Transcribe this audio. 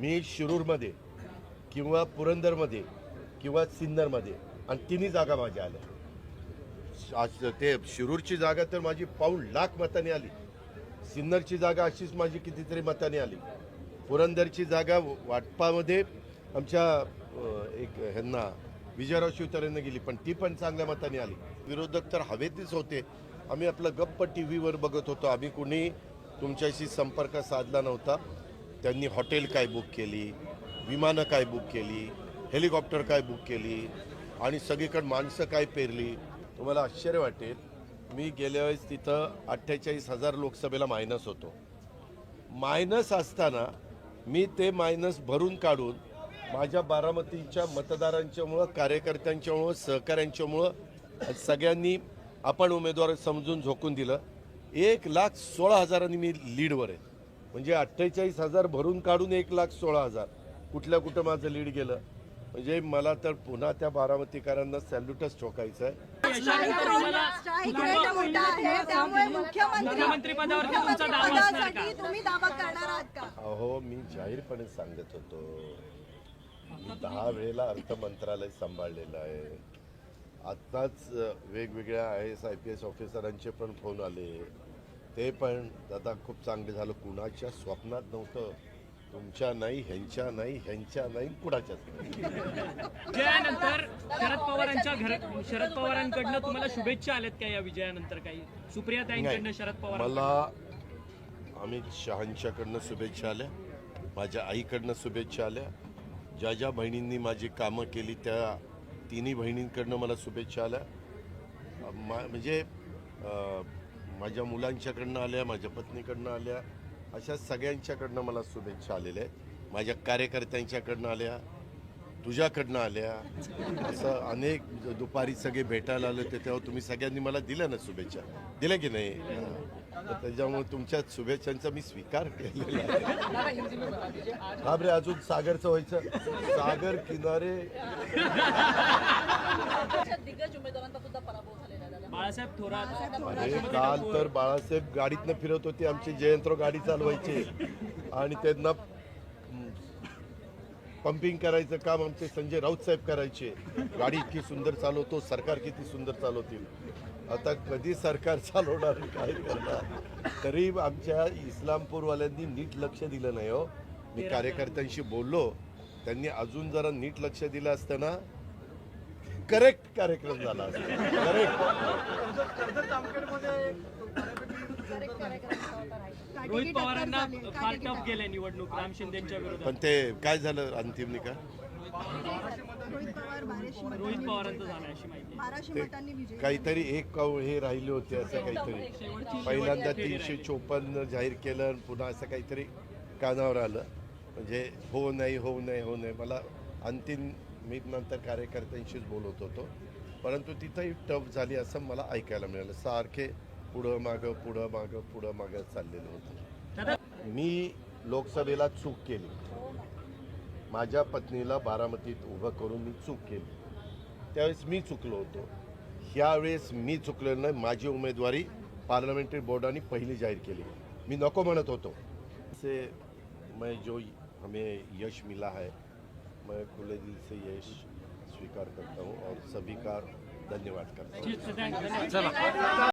मी शिरूरमध्ये किंवा पुरंदरमध्ये किंवा सिन्नरमध्ये आणि तिन्ही जागा माझ्या आल्या. आज ते शिरूरची जागा तर माझी पाऊण लाख मताने आली. सिन्नरची जागा अशीच माझी कितीतरी मताने आली. पुरंदरची जागा वाटपामध्ये आमच्या एक ह्यांना विजयराव शिवतारेंना गेली पण ती पण चांगल्या मताने आली. विरोधक तर हवेतच होते. आम्ही आपलं गप्प टी व्हीवर बघत होतो. आम्ही कुणी तुमच्याशी संपर्क साधला नव्हता. त्यांनी हॉटेल काय बुक केली विमानं काय बुक केली हेलिकॉप्टर काय बुक केली आणि सगळीकडे माणसं काय पेरली तुम्हाला आश्चर्य वाटेल. मी गेल्या वेळेस तिथं अठ्ठेचाळीस हजार लोकसभेला मायनस होतो. मायनस असताना मी ते मायनस भरून काढून माझ्या बारामतीच्या मतदारांच्यामुळं कार्यकर्त्यांच्यामुळं सहकाऱ्यांच्यामुळं सगळ्यांनी आपण उमेदवार समजून झोकून दिलं. एक लाख सोळा हजारांनी मी लीडवर आहे. म्हणजे अठ्ठेचाळीस हजार भरून काढून एक लाख सोळा हजार. कुठल्या कुठं माझं लीड गेलं? म्हणजे मला तर पुन्हा त्या बारामतीकरांना सॅल्यूटच ठोकायचं आहे. अहो मी जाहीरपणे सांगत होतो. मी दहा वेळेला अर्थ मंत्रालय सांभाळलेलं आहे. आत्ताच वेगवेगळ्या I S I P S ऑफिसरांचे पण फोन आले. ते पण दादा खूप चांगले झालं. कुणाच्या स्वप्नात नव्हतं. तुमच्या नाही ह्यांच्या नाही ह्यांच्या नाही कुणाच्याच विजयानंतर शरद पवारांच्या घर शरद पवारांकडनं तुम्हाला शुभेच्छा आल्यात का या विजयानंतर काही? सुप्रिया ताईंकडनं. शरद पवार मला अमित शहांच्याकडनं शुभेच्छा आल्या. माझ्या आईकडनं शुभेच्छा आल्या. ज्या ज्या बहिणींनी माझी कामं केली त्या तिन्ही बहिणींकडनं मला शुभेच्छा आल्या. मा म्हणजे माझ्या मुलांच्याकडनं आल्या माझ्या पत्नीकडनं आल्या अशा सगळ्यांच्याकडनं मला शुभेच्छा आलेल्या आहेत. माझ्या कार्यकर्त्यांच्याकडनं आल्या तुझ्याकडनं आल्या. असं अनेक दुपारी सगळे भेटायला आले होते तेव्हा तुम्ही सगळ्यांनी मला दिल्या ना शुभेच्छा. दिल्या की नाही? तर त्याच्यामुळे तुमच्या शुभेच्छांचा मी स्वीकार केलेला आहे. हा अजून सागरचं व्हायचं? सागर किनारे. बाळासाहेब थोरात. अरे काल तर बाळासाहेब गाडीतनं फिरत होते आमचे जयंतराव गाडी चालवायचे. आणि त्यांना पंपिंग करायचं काम आमचे संजय राऊत साहेब करायचे. गाडी इतकी सुंदर चालवतो सरकार किती सुंदर चालवतील. आता कधी सरकार चालवणार काय करणार? तरी आमच्या इस्लामपूरवाल्यांनी नीट लक्ष दिलं नाही हो. मी कार्यकर्त्यांशी बोललो. त्यांनी अजून जरा नीट लक्ष दिलं असतं ना करेक्ट कार्यक्रम झाला रोहित पवारांना फार टफ गेले निवडणूक राम शिंदेच्या विरोधात पण ते काय झालं अंतिम निकाल? रोहित पवारांचं झालं. अशी माहिती. काहीतरी एक कौ हे राहिले होते असं काहीतरी. पहिल्यांदा तीनशे चोपन्न जाहीर केलं आणि पुन्हा असं काहीतरी कानावर आलं. म्हणजे हो नाही हो नाही हो नाही. मला अंतिम मी नंतर कार्यकर्त्यांशीच बोलत होतो. परंतु तिथंही टफ झाली असं मला ऐकायला मिळालं. सारखे पुढं मागं पुढं मागं पुढं मागं चाललेलं होतं. मी लोकसभेला चूक केली. माझ्या पत्नीला बारामतीत उभं करून मी चूक केली. त्यावेळेस मी चुकलो होतो. ह्यावेळेस मी चुकलेलो नाही. माझी उमेदवारी पार्लमेंटरी बोर्डाने पहिली जाहीर केली. मी नको म्हणत होतो. से मैं जो हमें यश मिला है मैं खुले दिल से यश स्वीकार करता हूँ और सभी का धन्यवाद करता हूँ।